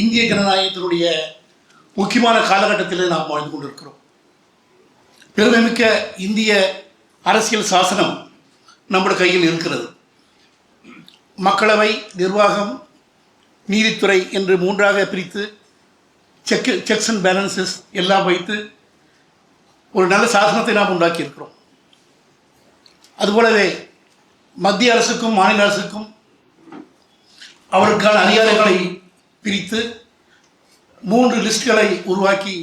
இந்திய ஜனநாயகத்தினுடைய முக்கியமான காலகட்டத்தில் நாம் வாழ்ந்து கொண்டிருக்கிறோம். பெருமைமிக்க இந்திய அரசியல் சாசனம் நம்முடைய கையில் இருக்கிறது. மக்களவை நிர்வாகம் நீதித்துறை என்று மூன்றாக பிரித்து செக் செக்ஸ் அண்ட் பேலன்சஸ் எல்லாம் வைத்து ஒரு நல்ல சாசனத்தை நாம் உண்டாக்கியிருக்கிறோம். அதுபோலவே மத்திய அரசுக்கும் மாநில அரசுக்கும் அவருக்கான அதிகாரங்களை பிரித்து மூன்று லிஸ்ட்களை உருவாக்கி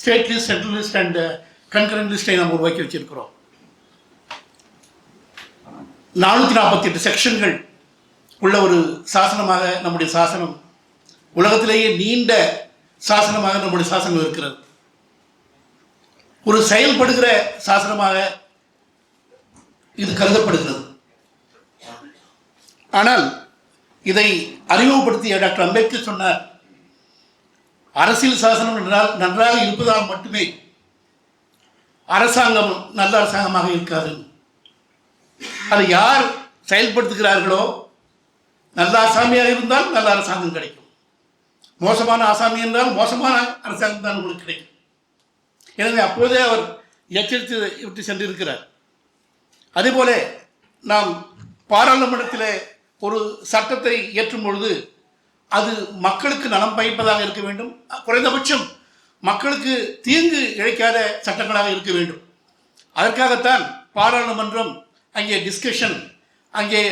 state list central list and concurrent லிஸ்ட்டை நாம் உருவாக்கி வச்சிருக்கிறோம். நானூற்றி நாற்பத்தி எட்டு செக்ஷன்கள் உள்ள ஒரு சாசனமாக நம்முடைய சாசனம் உலகத்திலேயே நீண்ட சாசனமாக நம்முடைய சாசனம் இருக்கிறது. ஒரு செயல்படுகிற சாசனமாக இது கருதப்படுகிறது. ஆனால் இதை அறிமுகப்படுத்திய டாக்டர் அம்பேத்கர் சொன்னார் அரசியல் சாசனம் என்றால் நன்றாக இருப்பதால் மட்டுமே அரசாங்கம் நல்ல அரசாங்கமாக இருக்காது. அதை யார் செயல்படுத்துகிறார்களோ நல்ல ஆசாமியாக இருந்தால் நல்ல அரசாங்கம் கிடைக்கும். மோசமான ஆசாமி என்றால் மோசமான அரசாங்கம் தான் உங்களுக்கு கிடைக்கும். எனவே அப்போதே அவர் எச்சரித்து விட்டு சென்றிருக்கிறார். அதேபோல நாம் பாராளுமன்றத்தில் ஒரு சட்டத்தை இயற்றும் பொழுது அது மக்களுக்கு நலம் பயப்பதாக இருக்க வேண்டும். குறைந்தபட்சம் மக்களுக்கு தீங்கு இழைக்காத சட்டங்களாக இருக்க வேண்டும். அதற்காகத்தான் பாராளுமன்றம் அங்கே டிஸ்கஷன் அங்கே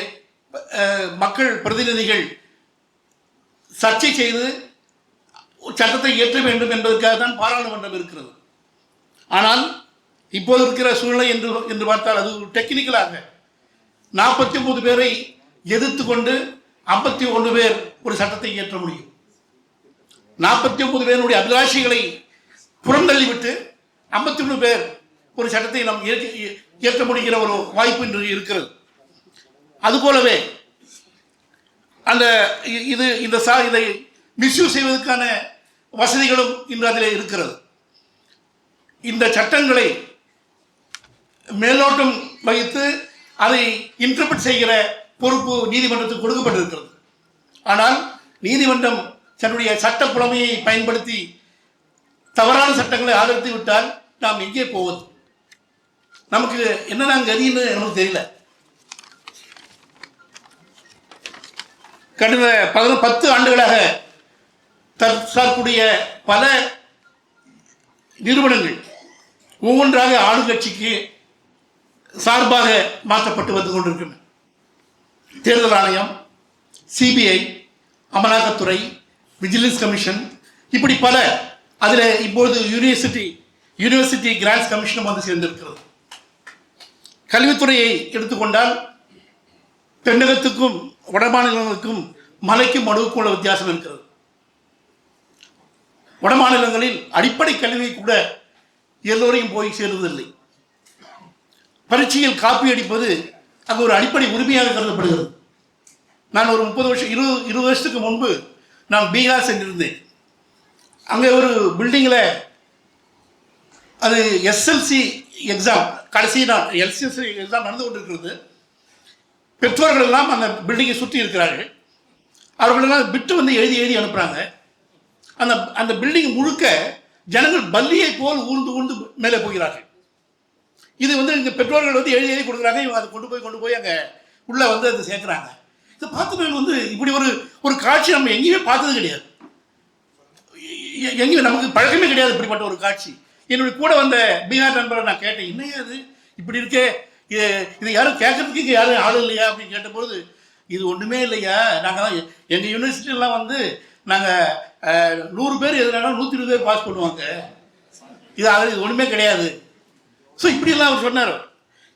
மக்கள் பிரதிநிதிகள் சர்ச்சை செய்து சட்டத்தை இயற்ற வேண்டும் என்பதற்காக தான் பாராளுமன்றம் இருக்கிறது. ஆனால் இப்போது இருக்கிற சூழ்நிலை என்று என்று பார்த்தால் அது ஒரு டெக்னிக்கலாக நாற்பத்தி ஒன்பது பேரை எதிர்த்து கொண்டு ஐம்பத்தி ஒன்று பேர் ஒரு சட்டத்தை இயற்ற முடியும். நாற்பத்தி ஒன்பது பேருடைய அபிலாஷைகளை புறந்தள்ளிவிட்டு ஐம்பத்தி ஒன்று பேர் ஒரு சட்டத்தை நாம் இயற்ற- இயற்ற முடிகிற ஒரு வாய்ப்பு இன்று இருக்கிறது. அதுபோலவே அந்த இது இந்த சா இதை மிஸ்யூஸ் செய்வதற்கான வசதிகளும் இன்று அதில் இருக்கிறது. இந்த சட்டங்களை மேலோட்டம் வகித்து அதை இன்டர்பிரட் செய்கிற பொறுப்பு நீதிமன்றத்துக்கு கொடுக்கப்பட்டிருக்கிறது. ஆனால் நீதிமன்றம் தன்னுடைய சட்ட புலமையை பயன்படுத்தி தவறான சட்டங்களை ஆதரித்து விட்டால் நாம் எங்கே போவது? நமக்கு என்னென்ன கதின்னு நமக்கு தெரியல. கடந்த பதின பத்து ஆண்டுகளாக தற்சார்புடைய பல நிறுவனங்கள் ஒவ்வொன்றாக ஆளுங்கட்சிக்கு சார்பாக மாற்றப்பட்டு வந்து கொண்டிருக்கின்றன. தேர்தல் ஆணையம் சிபிஐ அமலாக்கத்துறை விஜிலன்ஸ் கமிஷன் இப்படி பல அதில் இப்பொழுது யூனிவர்சிட்டி யூனிவர்சிட்டி கிராண்ட்ஸ் கமிஷனும் வந்து சேர்ந்திருக்கிறது. கல்வித்துறையை எடுத்துக்கொண்டால் தென்னகத்துக்கும் வடமாநிலங்களுக்கும் மலைக்கும் மடுவுக்கும் உள்ள வித்தியாசம் இருக்கிறது. வடமாநிலங்களில் அடிப்படை கல்வி கூட எல்லோரையும் போய் சேருவதில்லை. பரீட்சையில் காப்பி அடிப்பது அங்கே ஒரு அடிப்படை உரிமையாக கருதப்படுகிறது. நான் ஒரு முப்பது வருஷம் இருபது இருபது வருஷத்துக்கு முன்பு நான் பீகார் சென்றிருந்தேன். அங்கே ஒரு பில்டிங்கில் அது எஸ்எல்சி எக்ஸாம் கடைசி நான் எஸ்எல்சி எக்ஸாம் நடந்து கொண்டிருக்கிறது. பெற்றோர்கள் எல்லாம் அந்த பில்டிங்கை சுற்றி இருக்கிறார்கள். அவர்களெல்லாம் பிட்டு வந்து எழுதி எழுதி அனுப்புகிறாங்க அந்த அந்த பில்டிங் முழுக்க ஜனங்கள் பல்லியை போல் ஊர்ந்து ஊர்ந்து மேலே போகிறார்கள். இது வந்து இங்கே பெற்றோர்கள் வந்து எழுதி எழுதி கொடுக்குறாங்க. இவங்க அதை கொண்டு போய் கொண்டு போய் அங்கே உள்ளே வந்து அதை சேர்க்குறாங்க. இதை பார்த்து வந்து இப்படி ஒரு ஒரு காட்சி நம்ம எங்கேயுமே பார்த்தது கிடையாது. எங்கேயுமே எங்கேயும் நமக்கு பழக்கமே கிடையாது இப்படிப்பட்ட ஒரு காட்சி. என்னுடைய கூட வந்த பீகார் நண்பரை நான் கேட்டேன் என்னையா அது இப்படி இருக்கே. இது இது யாரும் கேட்கறதுக்கு இங்கே யாரும் ஆள் இல்லையா? அப்படின்னு கேட்டபோது இது ஒன்றுமே இல்லையா? நாங்கள் தான் எங்கள் யூனிவர்சிட்டிலாம் வந்து நாங்கள் நூறு பேர் எதுனாலும் நூற்றி இருபது பேர் பாஸ் பண்ணுவாங்க. இது அதில் இது ஒன்றுமே கிடையாது. ஸோ இப்படியெல்லாம் அவர் சொன்னார்.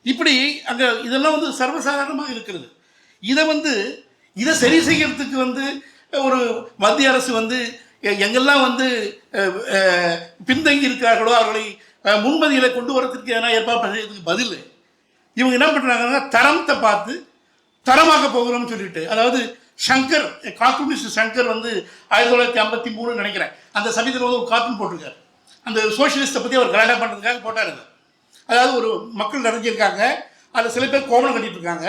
இப்படி அங்கே இதெல்லாம் வந்து சர்வசாதாரணமாக இருக்கிறது. இதை வந்து இதை சரி செய்யறதுக்கு வந்து ஒரு மத்திய அரசு வந்து எ- எங்கெல்லாம் வந்து பின்தங்கி இருக்கிறார்களோ அவர்களை முன்மதியில் கொண்டு வரதுக்கு எதனா ஏற்பாடு செய்யறதுக்கு பதில். இவங்க என்ன பண்ணுறாங்கன்னா தரத்தை பார்த்து தரமாக போகிறோம்னு சொல்லிட்டு அதாவது சங்கர் கார்ட்டூனிஸ்ட் சங்கர் வந்து ஆயிரத்தி தொள்ளாயிரத்தி ஐம்பத்தி மூணுன்னு நினைக்கிறேன். அந்த சமயத்தில் வந்து ஒரு கார்ட்டூன் போட்டிருக்காரு. அந்த சோஷியலிஸ்ட்டை பற்றி அவர் கலாட்டா பண்ணுறதுக்காக போட்டாருங்க அதாவது ஒரு மக்கள் நிறைஞ்சிருக்காங்க. அதில் சில பேர் கோமணம் கட்டிகிட்டு இருக்காங்க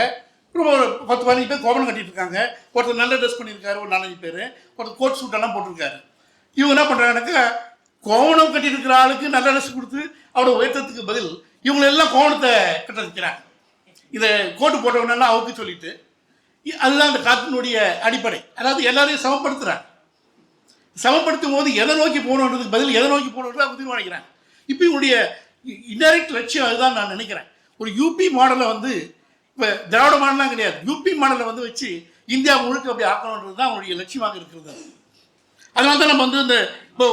ரொம்ப ஒரு பத்து பதினஞ்சு பேர் கோமணம் கட்டிகிட்டு இருக்காங்க ஒருத்தர் நல்ல ட்ரெஸ் பண்ணியிருக்காரு ஒரு நாலஞ்சு பேர். ஒருத்தர் கோட் சூட்டெல்லாம் போட்டிருக்காரு. இவங்க என்ன பண்ணுறாங்கனாக்கா கோவணம் கட்டியிருக்கிற ஆளுக்கு நல்ல ட்ரெஸ் கொடுத்து அவரோட உயர்த்தத்துக்கு பதில் இவங்களெல்லாம் கோவணத்தை கட்ட வைக்கிறாங்க. இதை கோட்டு போட்டவனெல்லாம் அவுக்கு சொல்லிட்டு அதுதான் அந்த காற்றினுடைய அடிப்படை. அதாவது எல்லாரையும் சமப்படுத்துகிறாங்க சமப்படுத்தும் போது எதை நோக்கி போகணுன்றதுக்கு பதில் எதை நோக்கி போகணுன்றது அவங்க தீர்மானிக்கிறாங்க. இப்போ இவனுடைய இன்டெரக்ட் லட்சியம் அதுதான் நான் நினைக்கிறேன். ஒரு யூபி மாடலை வந்து இப்போ திராவிட மாடலாம் கிடையாது. யூபி மாடலை வந்து வச்சு இந்தியா முழுக்க அப்படி ஆக்கணுன்றது தான் அவங்களுடைய லட்சியமாக இருக்கிறது. அதனால தான் நம்ம வந்து இந்த இப்போ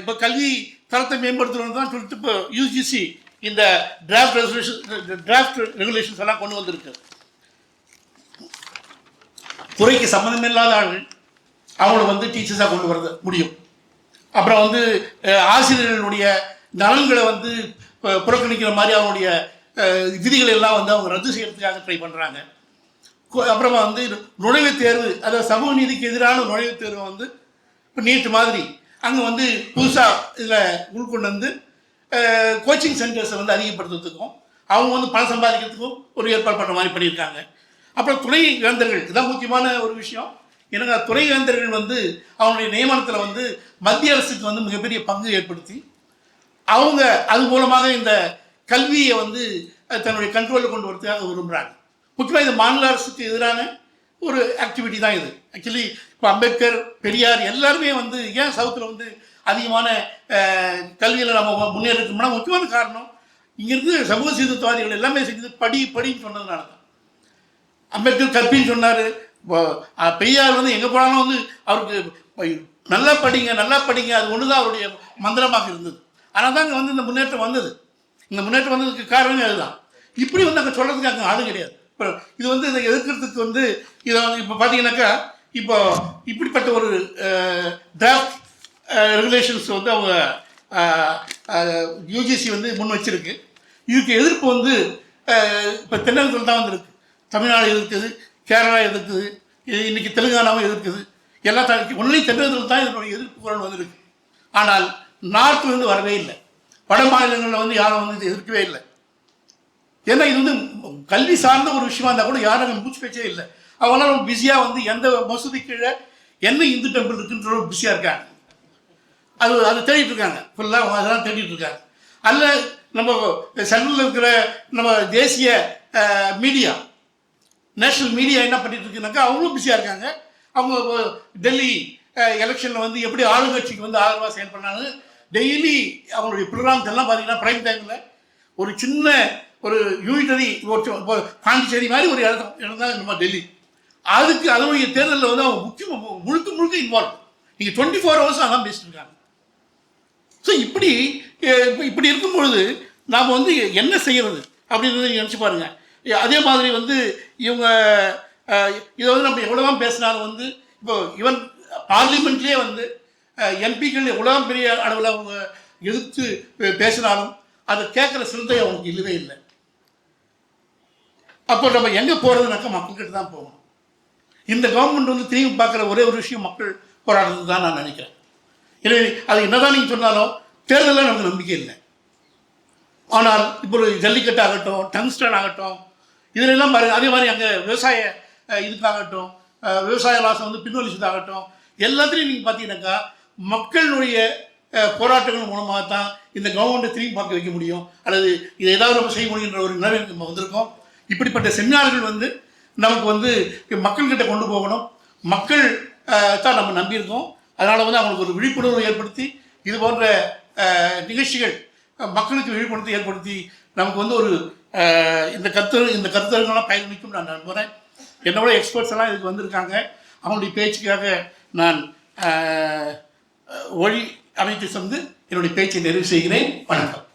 இப்போ கல்வி தரத்தை மேம்படுத்தணும்னு தான் சொல்லிட்டு இப்போ யூஜிசி இந்த டிராஃப்ட் ரெசல்யூஷன் டிராஃப்ட் ரெகுலேஷன்ஸ் எல்லாம் கொண்டு வந்திருக்கு. துறைக்கு சம்மந்தமில்லாத ஆள்கள் அவங்கள வந்து டீச்சர்ஸாக கொண்டு வர முடியும். அப்புறம் வந்து ஆசிரியர்களுடைய நலன்களை வந்து புறக்கணிக்கிற மாதிரி அவங்களுடைய விதிகளை எல்லாம் வந்து அவங்க ரத்து செய்யறதுக்காக ட்ரை பண்ணுறாங்க அப்புறமா வந்து நுழைவுத் தேர்வு அதாவது சமூக நீதிக்கு எதிரான நுழைவுத் தேர்வை வந்து இப்போ நீட்டு மாதிரி அங்கே வந்து புதுசாக இதில் உள்கொண்டு வந்து கோச்சிங் சென்டர்ஸை வந்து அதிகப்படுத்துறதுக்கும் அவங்க வந்து பணம் சம்பாதிக்கிறதுக்கும் ஒரு ஏற்பாடு பண்ணுற மாதிரி பண்ணியிருக்காங்க. அப்புறம் துணை வேந்தர்கள் இதான் முக்கியமான ஒரு விஷயம். எனக்கு துணை வேந்தர்கள் வந்து அவங்களுடைய நியமனத்தில் வந்து மத்திய அரசுக்கு வந்து மிகப்பெரிய பங்கு ஏற்படுத்தி அவங்க அது மூலமாக இந்த கல்வியை வந்து தன்னுடைய கண்ட்ரோலில் கொண்டு வரதுக்காக விரும்புகிறாங்க முக்கியமாக இது மாநில அரசுக்கு எதிரான ஒரு ஆக்டிவிட்டி தான் இது. ஆக்சுவலி இப்போ அம்பேத்கர் பெரியார் எல்லாருமே வந்து ஏன் சவுத்தில் வந்து அதிகமான கல்வியில் நம்ம முன்னேறிக்கணும்னா முக்கியமான காரணம் இங்கிருந்து சமூக சீர்திருத்தவாதிகள் எல்லாமே செஞ்சது படி படின்னு சொன்னதுனால தான். அம்பேத்கர் கற்பின்னு சொன்னார். பெரியார் வந்து எங்கே போனாலும் வந்து அவருக்கு நல்லா படிங்க நல்லா படிங்க அது ஒன்று தான் அவருடைய மந்திரமாக இருந்தது. ஆனால் தான் இங்கே வந்து இந்த முன்னேற்றம் வந்தது. இந்த முன்னேற்றம் வந்ததுக்கு காரணமே அதுதான். இப்படி வந்து அங்கே சொல்கிறதுக்கு அங்கே ஆளும் கிடையாது. இப்போ இது வந்து இதை எதிர்க்கிறதுக்கு வந்து இதை வந்து இப்போ பார்த்தீங்கன்னாக்கா இப்போ இப்படிப்பட்ட ஒரு டிராஃப்ட் ரெகுலேஷன்ஸ் வந்து அவங்க யூஜிசி வந்து முன் வச்சிருக்கு. இதுக்கு எதிர்ப்பு வந்து இப்போ தென்னகத்தில் தான் வந்திருக்கு. தமிழ்நாடு எதிர்க்குது கேரளா எதிர்க்குது இன்னைக்கு தெலுங்கானாவும் எதிர்க்குது. எல்லா ஒன்லி தென்னகத்தில் தான் இதனுடைய எதிர்ப்பு குரல் வந்திருக்கு. ஆனால் நார்த்லேருந்து வரவே இல்லை. வட மாநிலங்களில் வந்து யாரும் வந்து இதை எதிர்க்கவே இல்லை. ஏன்னா இது வந்து கல்வி சார்ந்த ஒரு விஷயமா இருந்தால் கூட யாரும் மூச்சு பேச்சே இல்லை. அவங்களாம் ரொம்ப பிஸியாக வந்து எந்த மசூதி கீழே என்ன இந்து டெம்பிள் இருக்குன்ற ஒரு பிஸியாக இருக்காங்க. அது அது தேடிட்டு இருக்காங்க. ஃபுல்லாக அதெல்லாம் தேடிட்டு இருக்காங்க. அல்ல நம்ம சென்ட்ரலில் இருக்கிற நம்ம தேசிய மீடியா நேஷனல் மீடியா என்ன பண்ணிட்டு இருக்குனாக்கா அவங்களும் பிஸியாக இருக்காங்க. அவங்க டெல்லி எலெக்ஷனில் வந்து எப்படி ஆளுங்கட்சிக்கு வந்து ஆதரவாக செயல்படுறாங்க டெய்லி அவங்களுடைய ப்ரோக்ராம்ஸ் எல்லாம் பார்த்தீங்கன்னா ப்ரைம் டைமில் ஒரு சின்ன ஒரு யூனிட்டரி ஒரு இப்போ பாண்டிச்சேரி மாதிரி ஒரு இடம் இடம் தான் நம்ம டெல்லி. அதுக்கு அதனுடைய தேர்தலில் வந்து அவங்க முக்கியம் முழுக்க முழுக்க இன்வால்வ் நீங்கள் டுவெண்ட்டி ஃபோர் ஹவர்ஸ் அதான் பேசிட்டுருக்காங்க ஸோ இப்படி இப்படி இருக்கும் பொழுது நாம் வந்து என்ன செய்கிறது அப்படின்றத நினச்சி பாருங்கள் அதே மாதிரி வந்து இவங்க இதை வந்து நம்ம எவ்வளோதான் பேசினாலும் வந்து இப்போ ஈவன் பார்லிமெண்ட்லேயே வந்து எம்பிக்கள் எவ்வளோ பெரிய அளவில் அவங்க எதிர்த்து பேசினாலும் அதை கேட்குற சிந்தை அவங்களுக்கு இல்லவே இல்லை. அப்போ நம்ம எங்கே போகிறதுனாக்கா மக்கள்கிட்ட தான் போகணும். இந்த கவர்மெண்ட் வந்து திரும்பி பார்க்குற ஒரே ஒரு விஷயம் மக்கள் போராடுறது தான் நான் நினைக்கிறேன். எனவே அது என்னதான் நீங்கள் சொன்னாலும் தேர்தலில் நமக்கு நம்பிக்கை இல்லை. ஆனால் இப்போ ஒரு ஜல்லிக்கட்டு ஆகட்டும் டங்ஸ்டன் ஆகட்டும் இதிலெல்லாம் பாருங்க அதே மாதிரி அங்கே விவசாய இதுக்காகட்டும் விவசாய லாசம் வந்து பின்வலிச்சதாகட்டும் எல்லாத்துலேயும் நீங்கள் பார்த்தீங்கன்னாக்கா மக்களுடைய போராட்டங்கள் மூலமாக தான் இந்த கவர்மெண்ட்டை திரும்பி பார்க்க வைக்க முடியும். அல்லது இதை ஏதாவது நம்ம செய்ய முடியுன்ற ஒரு நிலைமைக்கு நம்ம வந்திருக்கோம். இப்படிப்பட்ட செமினார்கள் வந்து நமக்கு வந்து மக்கள்கிட்ட கொண்டு போகணும். மக்கள் தான் நம்ம நம்பியிருக்கோம். அதனால் வந்து அவங்களுக்கு ஒரு விழிப்புணர்வு ஏற்படுத்தி இது போன்ற நிகழ்ச்சிகள் மக்களுக்கு விழிப்புணர்வு ஏற்படுத்தி நமக்கு வந்து ஒரு இந்த கருத்து இந்த கருத்தரங்கெல்லாம் பயணிக்கும் நான் நம்புகிறேன் என்னோட எக்ஸ்பர்ட்ஸ் எல்லாம் இதுக்கு வந்திருக்காங்க. அவங்களுடைய பேச்சுக்காக நான் ஒளி அமைத்து தந்து என்னுடைய பேச்சை நிறைவு செய்கிறேன். வணக்கம்.